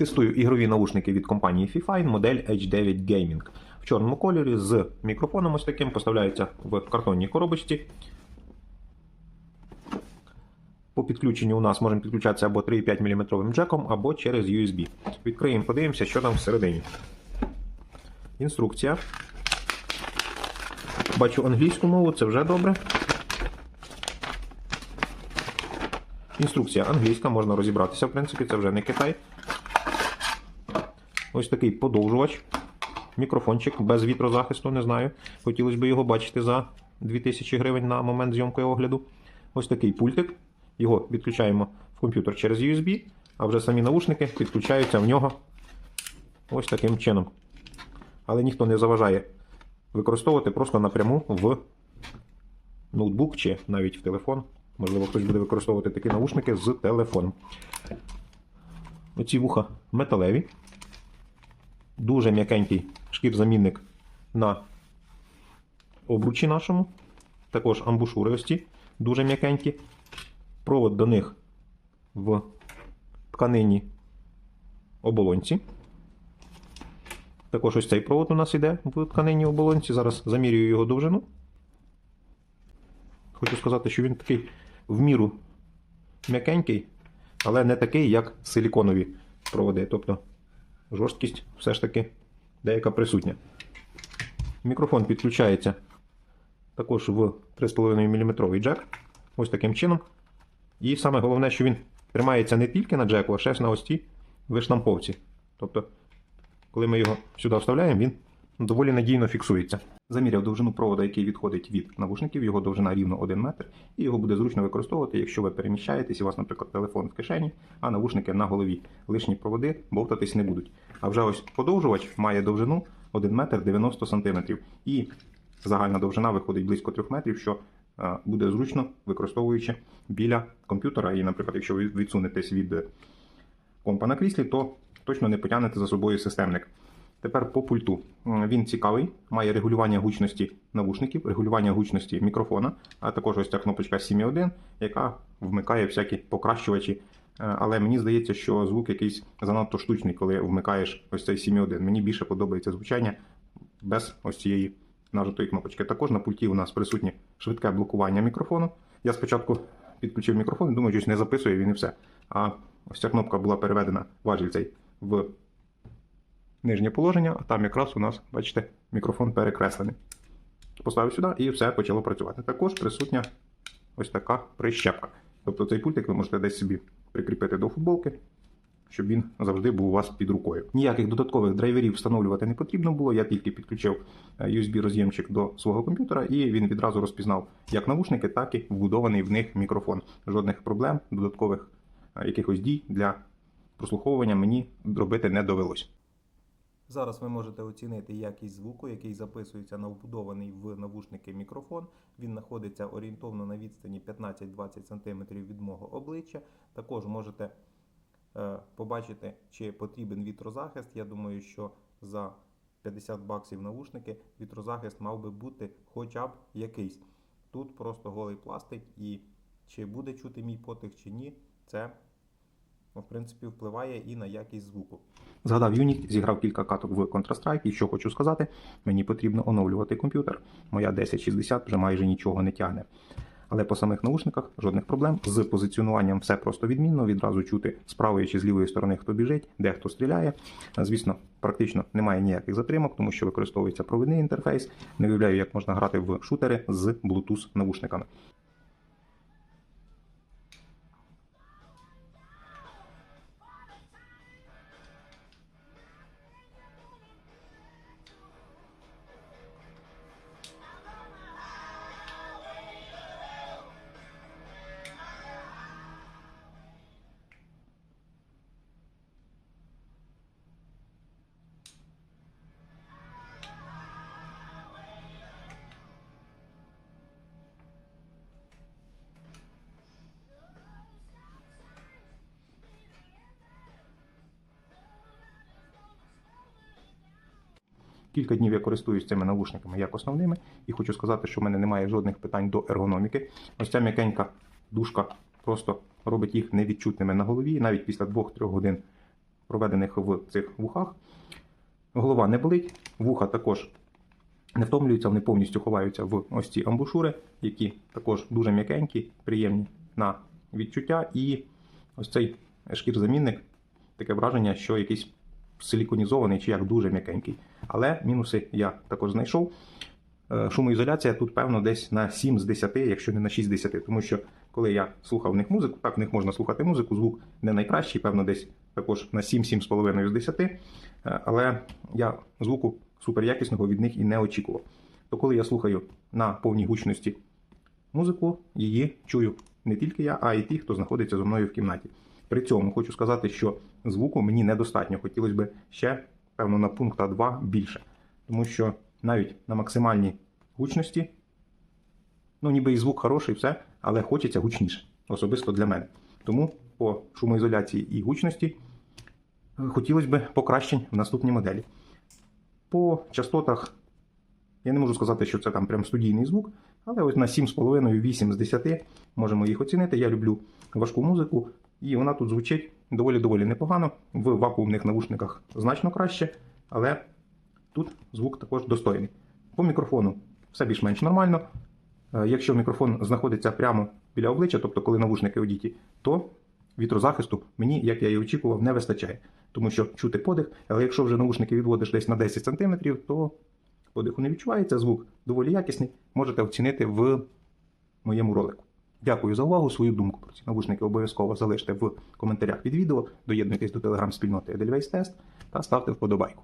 Тестую ігрові наушники від компанії Fifine, модель H9 Gaming. В чорному кольорі з мікрофоном ось таким поставляється в картонній коробочці. По підключенню у нас можемо підключатися або 3,5 мм джеком, або через USB. Відкриємо, подивимося, що там всередині. Інструкція. Бачу англійську мову, це вже добре. Інструкція англійська, можна розібратися, в принципі, це вже не Китай. Ось такий подовжувач. Мікрофончик без вітрозахисту, не знаю. Хотілося б його бачити за 2000 гривень на момент зйомки огляду. Ось такий пультик. Його підключаємо в комп'ютер через USB, а вже самі наушники підключаються в нього ось таким чином. Але ніхто не заважає використовувати просто напряму в ноутбук чи навіть в телефон. Можливо, хтось буде використовувати такі наушники з телефоном. Оці вуха металеві. Дуже м'якенький шкір-замінник на обручі нашому. Також амбушури ось ці, дуже м'якенькі. Провод до них в тканині оболонці. Також ось цей провод у нас іде в тканині оболонці. Зараз замірюю його довжину. Хочу сказати, що він такий в міру м'якенький, але не такий, як силіконові проводи. Тобто жорсткість все ж таки деяка присутня. Мікрофон підключається також в 3,5 мм джек. Ось таким чином. І саме головне, що він тримається не тільки на джеку, а ще на ось цій виштамповці. Тобто, коли ми його сюди вставляємо, він доволі надійно фіксується. Заміряв довжину провода, який відходить від навушників, його довжина рівно 1 метр, і його буде зручно використовувати, якщо ви переміщаєтесь, і у вас, наприклад, телефон в кишені, а навушники на голові. Лишні проводи бовтатись не будуть. А вже ось подовжувач має довжину 1 метр 90 сантиметрів. І загальна довжина виходить близько 3 метрів, що е, буде зручно використовуючи біля комп'ютера. І, наприклад, якщо ви відсунетесь від компа на кріслі, то точно не потягнете за собою системник. Тепер по пульту. Він цікавий, має регулювання гучності навушників, регулювання гучності мікрофона, а також ось ця кнопочка 7.1, яка вмикає всякі покращувачі. Е, Але мені здається, що звук якийсь занадто штучний, коли вмикаєш ось цей 7.1. Мені більше подобається звучання без ось цієї нажатої кнопочки. Також на пульті у нас присутнє швидке блокування мікрофону. Я спочатку підключив мікрофон, думаю, щось не записує він і все. А ось ця кнопка була переведена важіль цей в нижнє положення, а там якраз у нас, бачите, мікрофон перекреслений. Поставив сюди і все почало працювати. Також присутня ось така прищепка. Тобто цей пультик ви можете десь собі прикріпити до футболки, щоб він завжди був у вас під рукою. Ніяких додаткових драйверів встановлювати не потрібно було. Я тільки підключив е, USB-роз'ємчик до свого комп'ютера, і він відразу розпізнав як навушники, так і вбудований в них мікрофон. Жодних проблем, додаткових е, якихось дій для прослуховування мені робити не довелось. Зараз ви можете оцінити якість звуку, який записується на вбудований в навушники мікрофон. Він знаходиться орієнтовно на відстані 15-20 см від мого обличчя. Також можете е, побачити, чи потрібен вітрозахист. Я думаю, що за 50 баксів навушники вітрозахист мав би бути хоча б якийсь. Тут просто голий пластик, і чи буде чути мій потик чи ні, це в принципі впливає і на якість звуку. Згадав Unity, зіграв кілька каток в Counter-Strike, і що хочу сказати, мені потрібно оновлювати комп'ютер. Моя 1060 вже майже нічого не тягне. Але по самих наушниках жодних проблем. З позиціонуванням все просто відмінно. Відразу чути з правої чи з лівої сторони, хто біжить, де хто стріляє. Звісно, практично немає ніяких затримок, тому що використовується провідний інтерфейс. Не уявляю, як можна грати в шутери з Bluetooth Кілька днів я користуюсь цими навушниками як основними, і хочу сказати, що в мене немає жодних питань до ергономіки. Ось ця м'якенька дужка просто робить їх невідчутними на голові. Навіть після 2-3 годин проведених в цих вухах. Голова не болить, вуха також не втомлюються, вони повністю ховаються в ось ці амбушури, які також дуже м'якенькі, приємні на відчуття. І ось цей шкірзамінник, таке враження, що якийсь силіконізований чи як дуже м'якенький. Але мінуси я також знайшов. Е, Шумоізоляція тут, певно, десь на 7 з 10, якщо не на 6 з 10. Тому що коли я слухав в них музику, так в них можна слухати музику, звук не найкращий, певно, десь також на 7-7,5 з 10. Е, Але я звуку суперякісного від них і не очікував. То коли я слухаю на повній гучності музику, її чую не тільки я, а й ті, хто знаходиться зі мною в кімнаті. При цьому хочу сказати, що звуку мені недостатньо. Хотілося б ще, певно, на пункта 2 більше. Тому що навіть на максимальній гучності, ну ніби і звук хороший, все, але хочеться гучніше, особисто для мене. Тому по шумоізоляції і гучності е, хотілося б покращень в наступній моделі. По частотах я не можу сказати, що це там прям студійний звук, але ось на 7,5-8 з 10 можемо їх оцінити. Я люблю важку музику, і вона тут звучить доволі-доволі непогано. В вакуумних навушниках значно краще, але тут звук також достойний. По мікрофону все більш-менш нормально. Е, Якщо мікрофон знаходиться прямо біля обличчя, тобто коли навушники одіті, то вітрозахисту мені, як я і очікував, не вистачає. Тому що чути подих, але якщо вже навушники відводиш десь на 10 см, то подиху не відчувається, звук доволі якісний, можете оцінити в моєму ролику. Дякую за увагу. Свою думку про ці навушники обов'язково залиште в коментарях під відео, доєднуйтесь до телеграм-спільноти Edelweiss Test та ставте вподобайку.